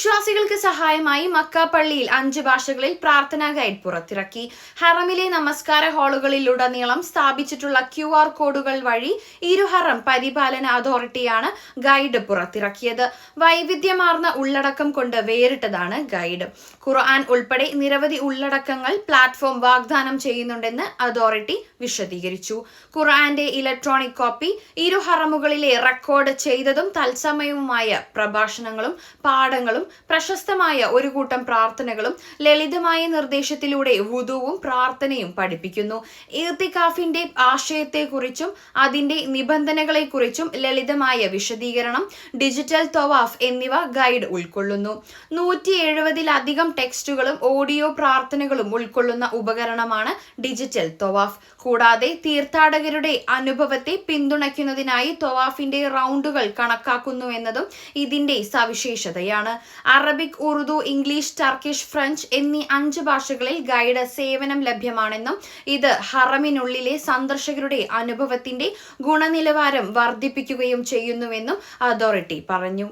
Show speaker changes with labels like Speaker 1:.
Speaker 1: വിശ്വാസികൾക്ക് സഹായമായി മക്ക പള്ളിയിൽ അഞ്ച് ഭാഷകളിൽ പ്രാർത്ഥനാ ഗൈഡ് പുറത്തിറക്കി. ഹറമിലെ നമസ്കാര ഹാളുകളിലുടനീളം സ്ഥാപിച്ചിട്ടുള്ള ക്യു ആർ കോഡുകൾ വഴി ഇരുഹറം പരിപാലന അതോറിറ്റിയാണ് ഗൈഡ് പുറത്തിറക്കിയത്. വൈവിധ്യമാർന്ന ഉള്ളടക്കം കൊണ്ട് വേറിട്ടതാണ് ഗൈഡ്. ഖുർആൻ ഉൾപ്പെടെ നിരവധി ഉള്ളടക്കങ്ങൾ പ്ലാറ്റ്ഫോം വാഗ്ദാനം ചെയ്യുന്നുണ്ടെന്ന് അതോറിറ്റി വിശദീകരിച്ചു. ഖുർആന്റെ ഇലക്ട്രോണിക് കോപ്പി ഇരുഹറമുകളിലെ റെക്കോർഡ് ചെയ്തതും തത്സമയവുമായ പ്രഭാഷണങ്ങളും പാഠങ്ങളും പ്രശസ്തമായ ഒരു കൂട്ടം പ്രാർത്ഥനകളും ലളിതമായ നിർദ്ദേശത്തിലൂടെ വുതുവും പ്രാർത്ഥനയും പഠിപ്പിക്കുന്നു. ഈർത്തിക്കാഫിന്റെ ആശയത്തെക്കുറിച്ചും അതിന്റെ നിബന്ധനകളെക്കുറിച്ചും ലളിതമായ വിശദീകരണം ഡിജിറ്റൽ തൊവാഫ് എന്നിവ ഗൈഡ് ഉൾക്കൊള്ളുന്നു. നൂറ്റി എഴുപതിലധികം ടെക്സ്റ്റുകളും ഓഡിയോ പ്രാർത്ഥനകളും ഉൾക്കൊള്ളുന്ന ഉപകരണമാണ് ഡിജിറ്റൽ തൊവാഫ്. കൂടാതെ തീർത്ഥാടകരുടെ അനുഭവത്തെ പിന്തുണയ്ക്കുന്നതിനായി തൊവാഫിന്റെ റൗണ്ടുകൾ കണക്കാക്കുന്നു എന്നതും ഇതിന്റെ സവിശേഷതയാണ്. Arabic Urdu English Turkish French എന്നീ അഞ്ച് ഭാഷകളിൽ ഗൈഡ് സേവനം ലഭ്യമാണെന്നും ഇത് ഹറമിനുള്ളിലെ സന്ദർശകരുടെ അനുഭവത്തിന്റെ ഗുണനിലവാരം വർദ്ധിപ്പിക്കുകയും ചെയ്യുന്നുവെന്നും അതോറിറ്റി പറഞ്ഞു.